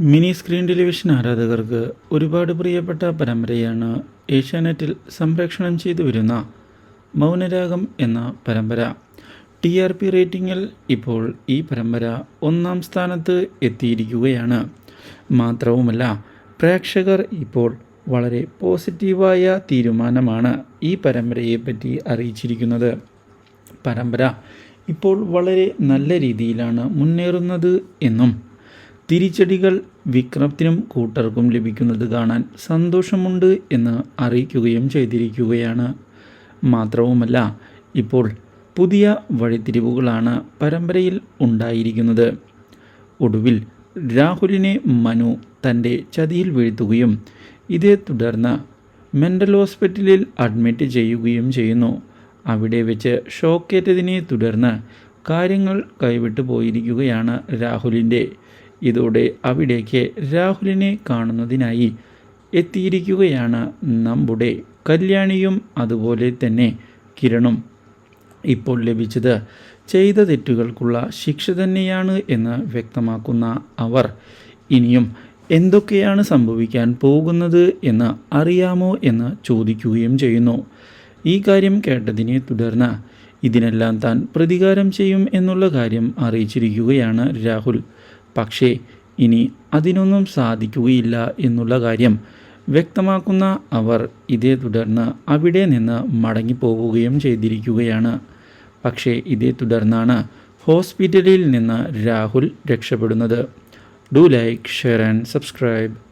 Mini screen television ആരാധകർക്ക് ഒരുപാട് പ്രിയപ്പെട്ട പരമ്പരയാണ് ഏഷ്യാനെറ്റിൽ സംപ്രേക്ഷണം ചെയ്തു വരുന്ന മൗനരാഗം എന്ന പരമ്പര. ടി ആർ പി റേറ്റിംഗിൽ ഇപ്പോൾ ഈ പരമ്പര ഒന്നാം സ്ഥാനത്ത് എത്തിയിരിക്കുകയാണ്. മാത്രവുമല്ല പ്രേക്ഷകർ ഇപ്പോൾ വളരെ പോസിറ്റീവായ തീരുമാനമാണ് ഈ പരമ്പരയെപ്പറ്റി അറിയിച്ചിരിക്കുന്നത്. പരമ്പര ഇപ്പോൾ വളരെ നല്ല രീതിയിലാണ് മുന്നേറുന്നത് എന്നും തിരിച്ചടികൾ വിക്രത്തിനും കൂട്ടർക്കും ലഭിക്കുന്നത് കാണാൻ സന്തോഷമുണ്ട് എന്ന് അറിയിക്കുകയും ചെയ്തിരിക്കുകയാണ്. മാത്രവുമല്ല ഇപ്പോൾ പുതിയ വഴിത്തിരിവുകളാണ് പരമ്പരയിൽ ഉണ്ടായിരിക്കുന്നത്. ഒടുവിൽ രാഹുലിനെ മനു തന്റെ ചതിയിൽ വീഴ്ത്തുകയും ഇതേ തുടർന്ന് മെന്റൽ ഹോസ്പിറ്റലിൽ അഡ്മിറ്റ് ചെയ്യുകയും ചെയ്യുന്നു. അവിടെ വെച്ച് ഷോക്കേറ്റതിനെ തുടർന്ന് കാര്യങ്ങൾ കൈവിട്ടു പോയിരിക്കുകയാണ് രാഹുലിന്റെ ഇതോടെ അവിടേക്ക് രാഹുലിനെ കാണുന്നതിനായി എത്തിയിരിക്കുകയാണ് നമ്മുടെ കല്യാണിയും അതുപോലെ തന്നെ കിരണും. ഇപ്പോൾ ലഭിച്ചത് ചെയ്ത തെറ്റുകൾക്കുള്ള ശിക്ഷ തന്നെയാണ് എന്ന് വ്യക്തമാക്കുന്ന അവർ. ഇനിയും എന്തൊക്കെയാണ് സംഭവിക്കാൻ പോകുന്നത് എന്ന് അറിയാമോ എന്ന് ചോദിക്കുകയും ചെയ്യുന്നു. ഈ കാര്യം കേട്ടതിനെ തുടർന്ന് ഇതിനെല്ലാം താൻ പ്രതികാരം ചെയ്യും എന്നുള്ള കാര്യം അറിയിച്ചിരിക്കുകയാണ് രാഹുൽ. പക്ഷേ ഇനി അതിനൊന്നും സാധിക്കുകയില്ല എന്നുള്ള കാര്യം വ്യക്തമാക്കുന്ന അവർ ഇതേ തുടർന്ന് അവിടെ നിന്ന് മടങ്ങിപ്പോവുകയും ചെയ്തിരിക്കുകയാണ്. പക്ഷേ ഇതേ തുടർന്നാണ് ഹോസ്പിറ്റലിൽ നിന്ന് Rahul രക്ഷപ്പെടുന്നത്. Do like share and subscribe.